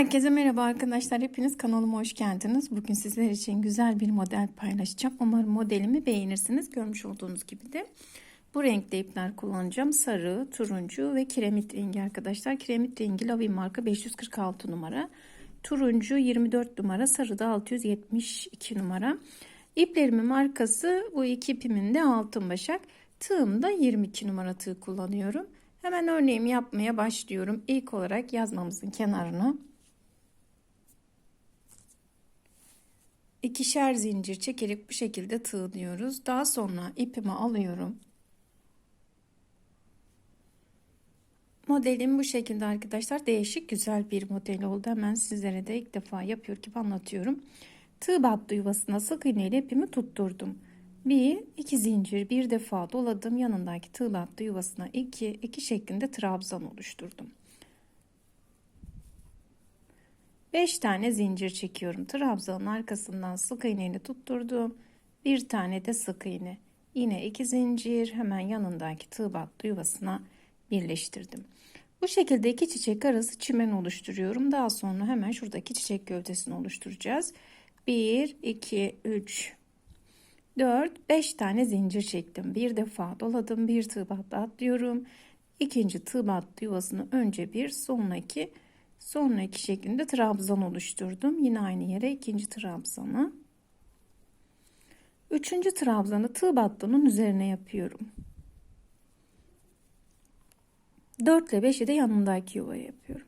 Herkese merhaba arkadaşlar. Hepiniz kanalıma hoş geldiniz. Bugün sizler için güzel bir model paylaşacağım. Umarım modelimi beğenirsiniz. Görmüş olduğunuz gibi de bu renkte ipler kullanacağım. Sarı, turuncu ve kiremit rengi arkadaşlar. Kiremit rengi Lavin marka 546 numara. Turuncu 24 numara. Sarı da 672 numara. İplerimin markası bu iki ipimin de altın başak. Tığım da 22 numara tığ kullanıyorum. Hemen örneğimi yapmaya başlıyorum. İlk olarak yazmamızın kenarına ikişer zincir çekerek bu şekilde tığlıyoruz. Daha sonra ipimi alıyorum. Modelim bu şekilde arkadaşlar. Değişik güzel bir model oldu. Hemen sizlere de ilk defa yapıyor gibi anlatıyorum. Tığ battı yuvasına sık iğne ile ipimi tutturdum. Bir, iki zincir bir defa doladım. Yanındaki tığ battı yuvasına iki, iki şeklinde trabzan oluşturdum. 5 tane zincir çekiyorum. Trabzanın arkasından sık iğneyle tutturdum. Bir tane de sık iğne. Yine iki zincir hemen yanındaki tığ battı yuvasına birleştirdim. Bu şekilde iki çiçek arası çimen oluşturuyorum. Daha sonra hemen şuradaki çiçek gövdesini oluşturacağız. 1, 2, 3, 4, 5 tane zincir çektim. Bir defa doladım. Bir tığ battı atlıyorum. İkinci tığ battı yuvasını önce bir sonra iki Sonra iki şeklinde trabzan oluşturdum. Yine aynı yere ikinci trabzanı. Üçüncü trabzanı tığ battının üzerine yapıyorum. 4 ile 5'i de yanındaki yuvaya yapıyorum.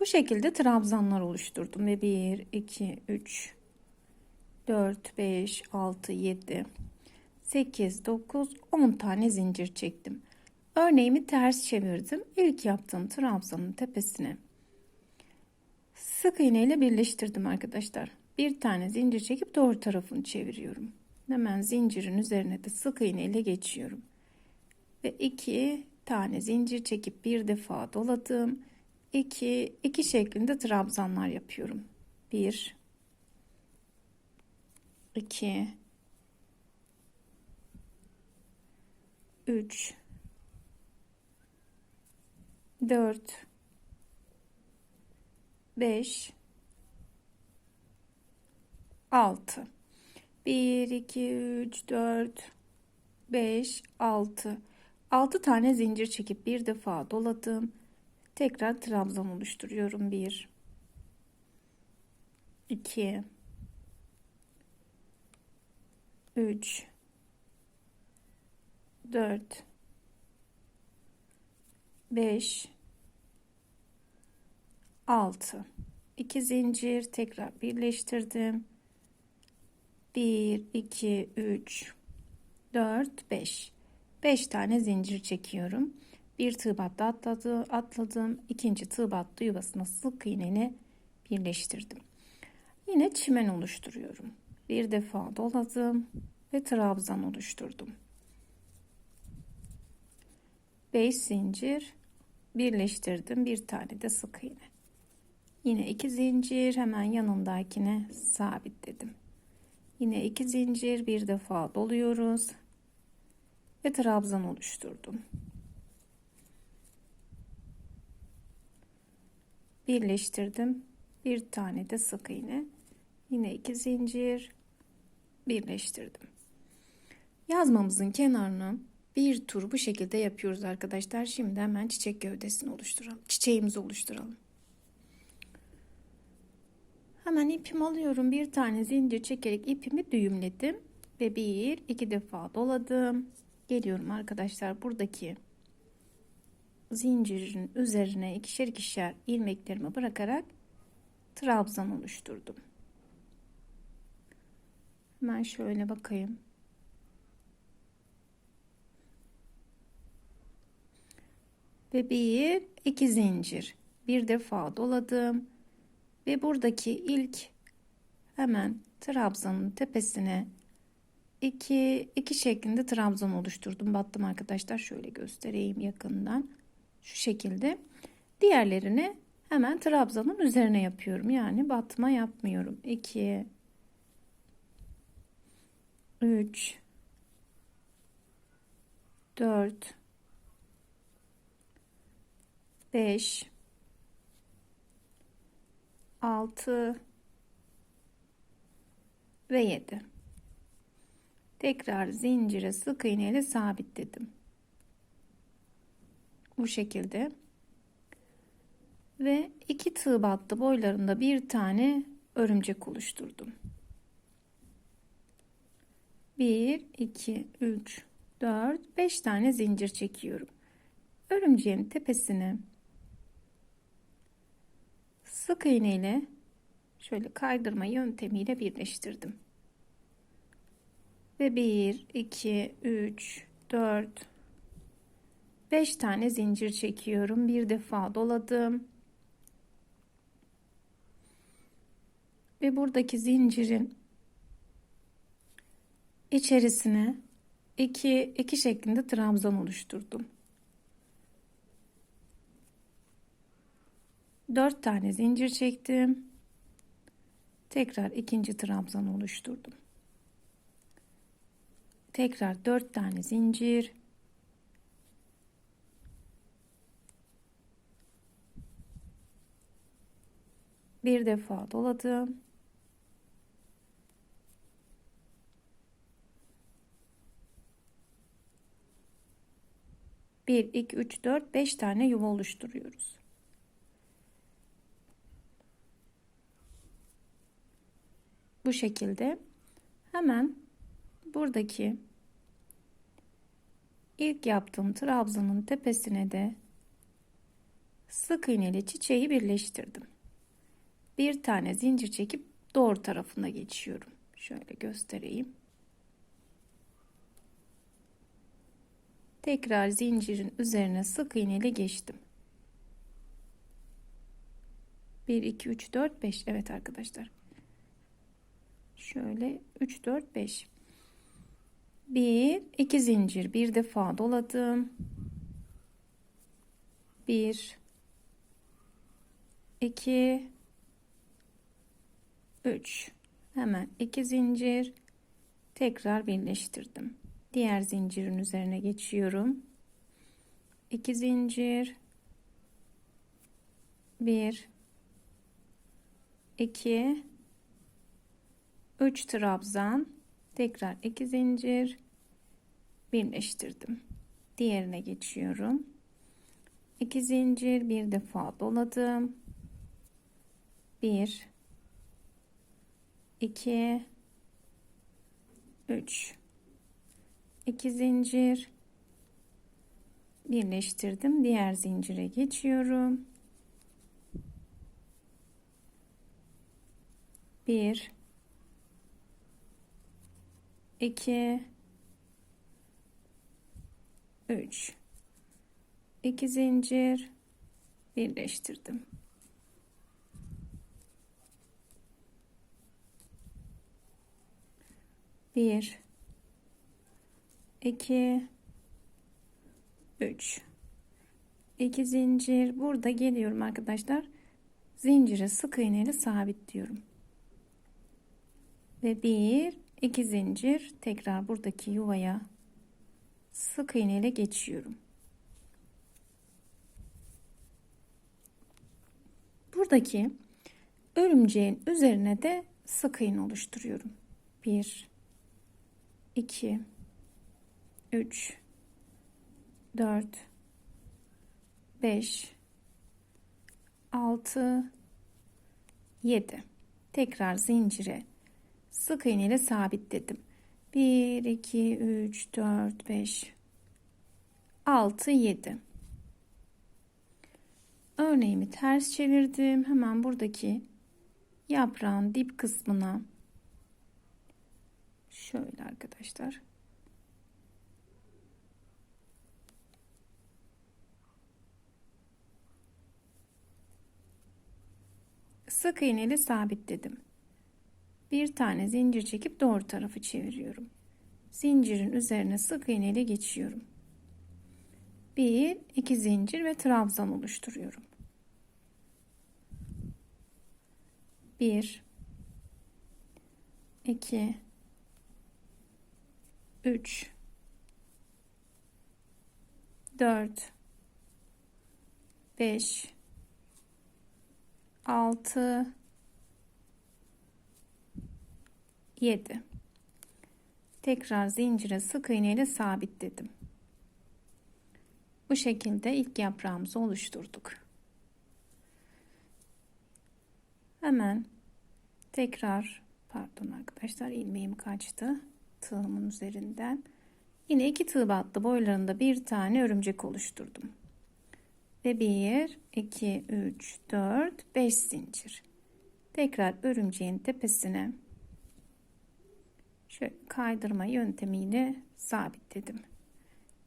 Bu şekilde trabzanlar oluşturdum ve 1, 2, 3, 4, 5, 6, 7, 8, 9, 10 tane zincir çektim. Örneğimi ters çevirdim. İlk yaptığım trabzanın tepesine sık iğne ile birleştirdim arkadaşlar. Bir tane zincir çekip doğru tarafını çeviriyorum. Hemen zincirin üzerine de sık iğne ile geçiyorum. Ve iki tane zincir çekip bir defa doladım. 2 2 şeklinde trabzanlar yapıyorum. 1 2 3 4 5 6 1 2 3 4 5 6 6 tane zincir çekip bir defa doladım. Tekrar trabzan oluşturuyorum. 1 2 3 4 5 6 2 zincir tekrar birleştirdim. 1 2 3 4 5 5 tane zincir çekiyorum. Bir tığ battı atladı, atladım. İkinci tığ battı yuvasına sık iğneni birleştirdim. Yine çimen oluşturuyorum. Bir defa doladım ve trabzan oluşturdum 5 zincir birleştirdim. Bir tane de sık iğne. Yine 2 zincir hemen yanındakine sabitledim. Yine 2 zincir bir defa doluyoruz ve trabzan oluşturdum. Birleştirdim. Bir tane de sık iğne. Yine 2 zincir birleştirdim. Yazmamızın kenarını bir tur bu şekilde yapıyoruz arkadaşlar. Şimdi hemen çiçek gövdesini oluşturalım. Çiçeğimizi oluşturalım. Hemen ipimi alıyorum. Bir tane zincir çekerek ipimi düğümledim. Ve bir iki defa doladım. Geliyorum arkadaşlar buradaki zincirin üzerine ikişer ikişer ilmeklerimi bırakarak trabzan oluşturdum. Hemen şöyle bakayım. Ve bir iki zincir. Bir defa doladım ve buradaki ilk hemen trabzanın tepesine iki iki şeklinde trabzan oluşturdum. Battım arkadaşlar. Şöyle göstereyim yakından. Şu şekilde. Diğerlerini hemen trabzanın üzerine yapıyorum. Yani batma yapmıyorum. 2 3 4 5 6 ve 7 tekrar zincire sık iğne ile sabitledim. Bu şekilde. Ve iki tığ battı boylarında bir tane örümcek oluşturdum. 1 2 3 4 5 tane zincir çekiyorum. Örümceğin tepesine sık iğne ile şöyle kaydırma yöntemiyle birleştirdim. Ve 1, 2, 3, 4, 5 tane zincir çekiyorum. Bir defa doladım. Ve buradaki zincirin içerisine 2 2 şeklinde trabzan oluşturdum. 4 tane zincir çektim. Tekrar ikinci trabzan oluşturdum. Tekrar 4 tane zincir. Bir defa doladım. Bir, iki, üç, dört, beş tane yuva oluşturuyoruz. Bu şekilde hemen buradaki ilk yaptığım trabzanın tepesine de sık iğneli çiçeği birleştirdim. Bir tane zincir çekip doğru tarafına geçiyorum. Şöyle göstereyim. Tekrar zincirin üzerine sık iğneli geçtim. 1 2 3 4 5 evet arkadaşlar şöyle 3 4 5 1 2 zincir. Bir defa doladım. 1 2 3 hemen 2 zincir. Tekrar birleştirdim. Diğer zincirin üzerine geçiyorum. 2 zincir. 1 2 3 trabzan tekrar 2 zincir birleştirdim. Diğerine geçiyorum. 2 zincir bir defa doladım. 1 2 3 2 zincir birleştirdim. Diğer zincire geçiyorum. 1 2 3 2 zincir birleştirdim. Bir, iki, üç, iki zincir. Burada geliyorum arkadaşlar. Zincire sık iğneyle sabitliyorum. Ve bir, 2 zincir tekrar buradaki yuvaya sık iğne ile geçiyorum. Buradaki örümceğin üzerine de sık iğne oluşturuyorum. 1 2 3 4 5 6 7 tekrar zincire sık iğne ile sabitledim. 1 2 3 4 5 6 7 örneğimi ters çevirdim. Hemen buradaki yaprağın dip kısmına şöyle arkadaşlar. Sık iğne ile sabitledim bir tane zincir çekip doğru tarafı çeviriyorum. Zincirin üzerine sık iğne ile geçiyorum. Bir, iki zincir ve trabzan oluşturuyorum. Bir, iki, üç, dört, 5 6 7 tekrar zincire sık iğne ile sabitledim bu şekilde ilk yaprağımızı oluşturduk. Hemen tekrar pardon arkadaşlar ilmeğim kaçtı tığımın üzerinden. Yine iki tığ battı boylarında bir tane örümcek oluşturdum. Ve 1 2 3 4 5 zincir. Tekrar örümceğin tepesine şöyle kaydırma yöntemiyle sabitledim.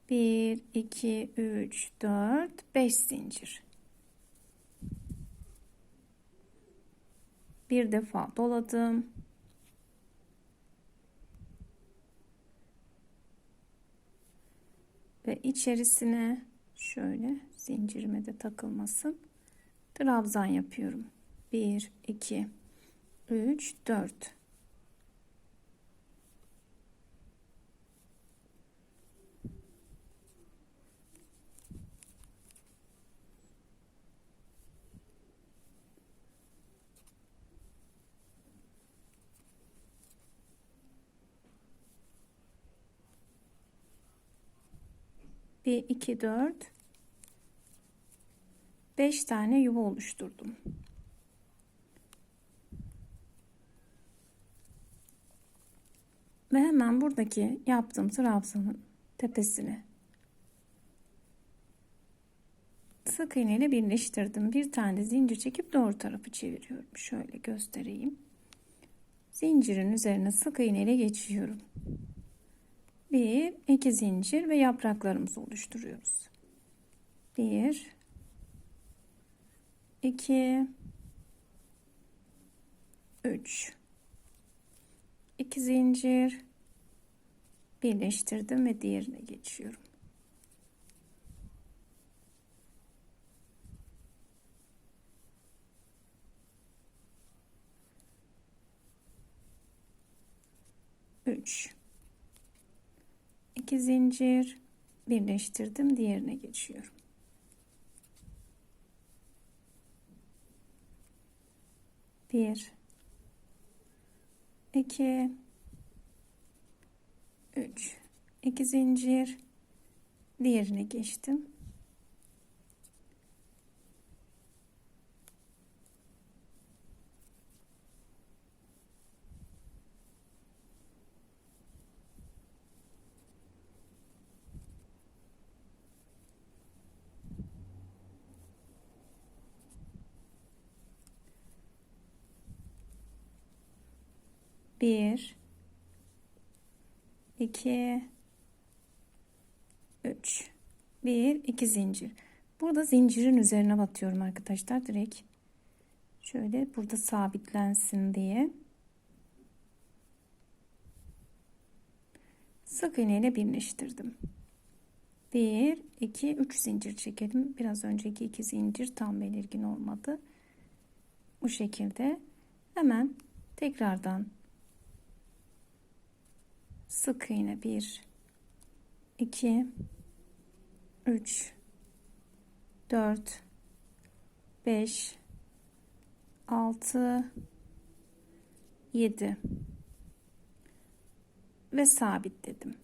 1 2 3 4 5 zincir. Bir defa doladım. Ve içerisine şöyle zincirime de takılmasın. Trabzan yapıyorum. 1 2 3 4 1 2 4 5 tane yuva oluşturdum. Ve hemen buradaki yaptığım trabzanın tepesine sık iğne ile birleştirdim. Bir tane zincir çekip doğru tarafı çeviriyorum. Şöyle göstereyim. Zincirin üzerine sık iğne ile geçiyorum. Bir, iki zincir ve yapraklarımızı oluşturuyoruz. Bir, iki, üç, iki zincir birleştirdim ve diğerine geçiyorum. Üç. 2 zincir birleştirdim diğerine geçiyorum. Bir iki üç. İki zincir diğerine geçtim bir. İki. Üç. Bir. İki zincir. Burada zincirin üzerine batıyorum arkadaşlar direkt. Şöyle burada sabitlensin diye. Sık iğne ile birleştirdim. 1 2 3 zincir çekelim. Biraz önceki iki zincir tam belirgin olmadı. Bu şekilde. Hemen tekrardan sık iğne 1 2 3 4 5 6 7 ve sabitledim.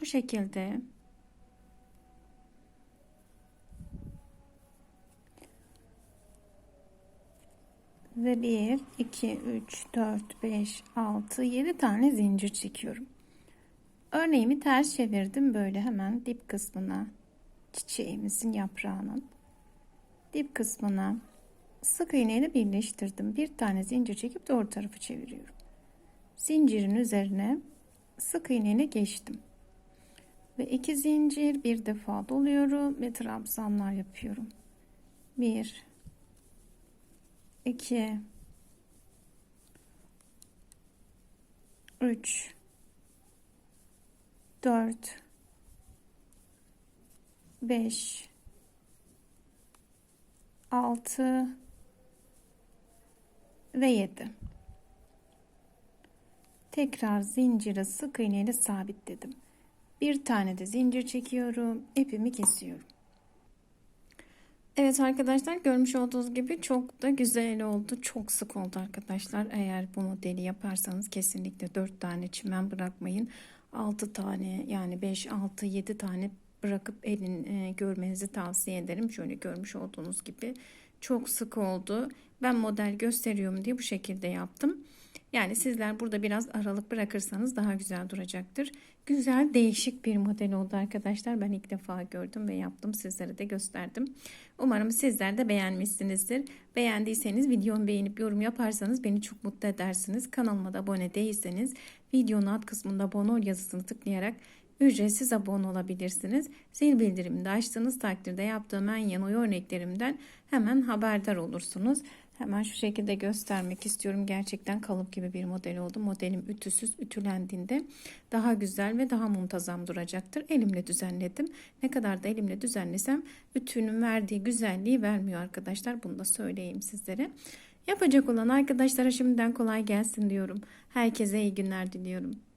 Bu şekilde ve 1 2 3 4 5 6 7 tane zincir çekiyorum. Örneğimi ters çevirdim böyle hemen dip kısmına çiçeğimizin yaprağının. Dip kısmına sık iğne ile birleştirdim. Bir tane zincir çekip doğru tarafı çeviriyorum. Zincirin üzerine sık iğne ile geçtim. Ve iki zincir bir defa doluyorum ve trabzanlar yapıyorum. 1 2 3 4 5 6 ve 7 tekrar zincire sık iğne ile sabitledim. Bir tane de zincir çekiyorum. ipimi kesiyorum. Evet arkadaşlar görmüş olduğunuz gibi çok da güzel oldu. Çok sık oldu arkadaşlar. Eğer bu modeli yaparsanız kesinlikle 4 tane çimen bırakmayın. 6 tane yani 5, 6, 7 tane bırakıp elin e, görmenizi tavsiye ederim. Şöyle görmüş olduğunuz gibi çok sık oldu. Ben model gösteriyorum diye bu şekilde yaptım. Yani sizler burada biraz aralık bırakırsanız daha güzel duracaktır. Güzel değişik bir model oldu arkadaşlar. Ben ilk defa gördüm ve yaptım. Sizlere de gösterdim. Umarım sizler de beğenmişsinizdir. Beğendiyseniz videomu beğenip yorum yaparsanız beni çok mutlu edersiniz. Kanalıma da abone değilseniz videonun alt kısmında abone ol yazısını tıklayarak ücretsiz abone olabilirsiniz. Zil bildirimini de açtığınız takdirde yaptığım en yeni örneklerimden hemen haberdar olursunuz. Hemen şu şekilde göstermek istiyorum. Gerçekten kalıp gibi bir model oldu. Modelim ütüsüz ütülendiğinde daha güzel ve daha muntazam duracaktır. Elimle düzenledim. Ne kadar da elimle düzenlesem ütünün verdiği güzelliği vermiyor arkadaşlar. Bunu da söyleyeyim sizlere. Yapacak olan arkadaşlara şimdiden kolay gelsin diyorum. Herkese iyi günler diliyorum.